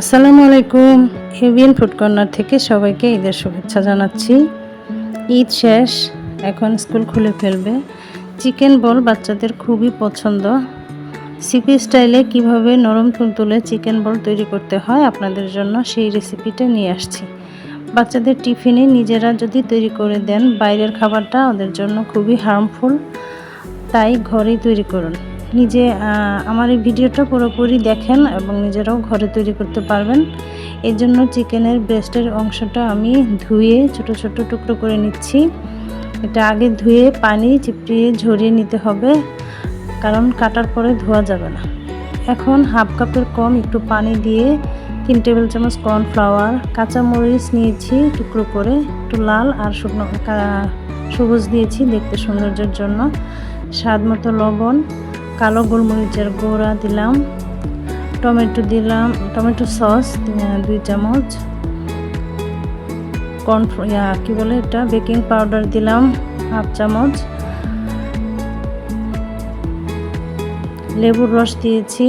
আসসালামু আলাইকুম। AVN food corner থেকে সবাইকে ঈদের শুভেচ্ছা জানাচ্ছি। ঈদ শেষ, এখন স্কুল খুলে ফেলবে। চিকেন বল বাচ্চাদের খুবই পছন্দ। সিপি স্টাইলে কীভাবে নরম তুলতুলে চিকেন বল তৈরি করতে হয় আপনাদের জন্য সেই রেসিপিটা নিয়ে আসছি। বাচ্চাদের টিফিনে নিজেরা যদি তৈরি করে দেন, বাইরের খাবারটা ওদের জন্য খুবই হার্মফুল। তাই ঘরেই তৈরি করুন। নিজে আমার এই ভিডিওটা পুরোপুরি দেখেন এবং নিজেরাও ঘরে তৈরি করতে পারবেন। এর জন্য চিকেনের ব্রেস্টের অংশটা আমি ধুয়ে ছোট ছোট টুকরো করে নিচ্ছি। এটা আগে ধুয়ে পানি চিপড়িয়ে ঝরিয়ে নিতে হবে, কারণ কাটার পরে ধোয়া যাবে না। এখন হাফ কাপের কম একটু পানি দিয়ে তিন টেবিল চামচ কর্নফ্লাওয়ার, কাঁচামরিচ নিয়েছি টুকরো করে, একটু লাল আর শুকনো সবুজ দিয়েছি দেখতে সৌন্দর্যের জন্য। স্বাদ মতো লবণ কালো গোলমরিচের গুঁড়া দিলাম, টমেটো দিলাম, টমেটো সস দুই চামচ, কর্ন কী বলে এটা? বেকিং পাউডার দিলাম, হাফ চামচ। লেবুর রস দিয়েছি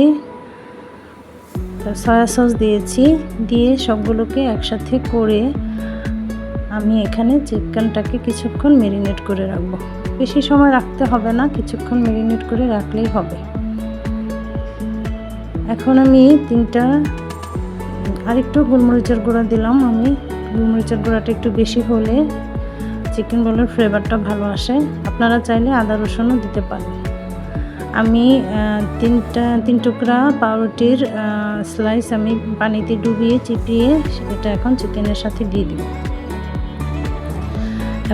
সয়া সস দিয়েছি, দিয়ে সবগুলোকে একসাথে করে আমি এখানে চিকেনটাকে কিছুক্ষণ মেরিনেট করে রাখব। বেশি সময় রাখতে হবে না, কিছুক্ষণ মেরিনেট করে রাখলেই হবে। এখন আমি তিনটা, আরেকটু গোলমরিচের গুঁড়া দিলাম আমি। গোলমরিচের গুঁড়াটা একটু বেশি হলে চিকেন বলের ফ্লেভারটা ভালো আসে। আপনারা চাইলে আদা রসুনও দিতে পারেন। আমি তিনটা, তিন টুকরা পাউরুটির স্লাইস আমি পানিতে ডুবিয়ে, চিপিয়ে এটা এখন চিকেনের সাথে দিয়ে দিব।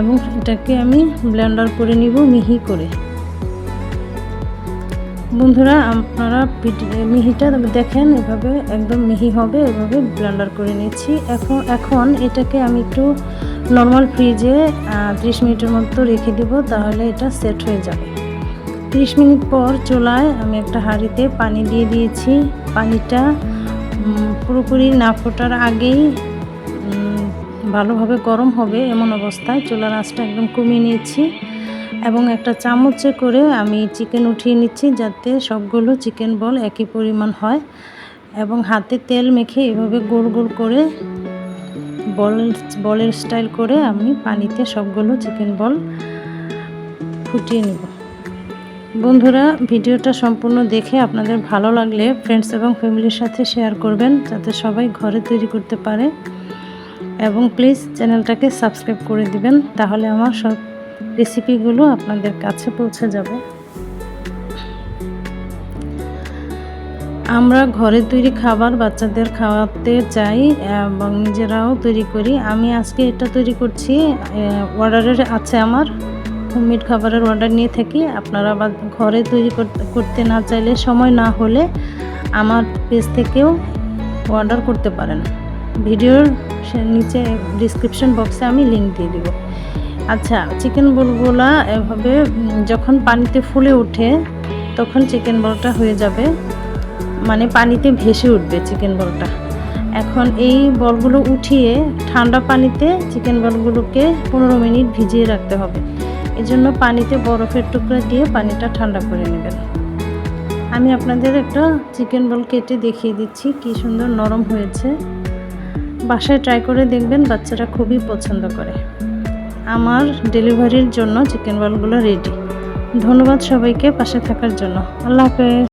এবং এটাকে আমি ব্লেন্ডার করে নিব মিহি করে। বন্ধুরা, আপনারা মিহিটা দেখেন, এভাবে একদম মিহি হবে, এভাবে ব্লেন্ডার করে নিচ্ছি। এখন এখন এটাকে আমি একটু নর্মাল ফ্রিজে ত্রিশ মিনিটের মতো রেখে দিব, তাহলে এটা সেট হয়ে যাবে। ত্রিশ মিনিট পর চুলায় আমি একটা হাঁড়িতে পানি দিয়ে দিয়েছি। পানিটা পুরোপুরি না ফোটার আগেই ভালোভাবে গরম হবে এমন অবস্থায় চুলার আঁচটা একদম কমিয়ে নিয়েছি এবং একটা চামচে করে আমি চিকেন উঠিয়ে নিচ্ছি যাতে সবগুলো চিকেন বল একই পরিমাণ হয় এবং হাতে তেল মেখে এভাবে গোল গোল করে বল, বলের স্টাইল করে আমি পানিতে সবগুলো চিকেন বল ফুটিয়ে নেব। বন্ধুরা, ভিডিওটা সম্পূর্ণ দেখে আপনাদের ভালো লাগলে ফ্রেন্ডস এবং ফ্যামিলির সাথে শেয়ার করবেন, যাতে সবাই ঘরে তৈরি করতে পারে। এবং প্লিজ চ্যানেলটাকে সাবস্ক্রাইব করে দিবেন, তাহলে আমার সব রেসিপিগুলো আপনাদের কাছে পৌঁছে যাবে। আমরা ঘরে তৈরি খাবার, বাচ্চাদের খাওয়াতে চাই এবং নিজেরাও তৈরি করি। আমি আজকে এটা তৈরি করছি অর্ডারের আছে আমার হোমমেড খাবারের অর্ডার নিয়ে থাকি। আপনারা ঘরে তৈরি করতে না চাইলে সময় না হলে আমার পেজ থেকেও অর্ডার করতে পারেন। ভিডিওর নিচে ডিসক্রিপশন বক্সে আমি লিঙ্ক দিয়ে দিব। আচ্ছা চিকেন বলগুলা এভাবে যখন পানিতে ফুলে ওঠে, তখন চিকেন বলটা হয়ে যাবে। মানে পানিতে ভেসে উঠবে চিকেন বলটা এখন এই বলগুলো উঠিয়ে ঠান্ডা পানিতে চিকেন বলগুলোকে পনেরো মিনিট ভিজিয়ে রাখতে হবে। এজন্য পানিতে বরফের টুকরা দিয়ে পানিটা ঠান্ডা করে নেবেন। আমি আপনাদের একটা চিকেন বল কেটে দেখিয়ে দিচ্ছি, কি সুন্দর নরম হয়েছে। বাসায় ট্রাই করে দেখবেন বাচ্চারা খুবই পছন্দ করে। আমার ডেলিভারির জন্য চিকেন বলগুলো রেডি ধন্যবাদ সবাইকে পাশে থাকার জন্য। আল্লাহ হাফেজ।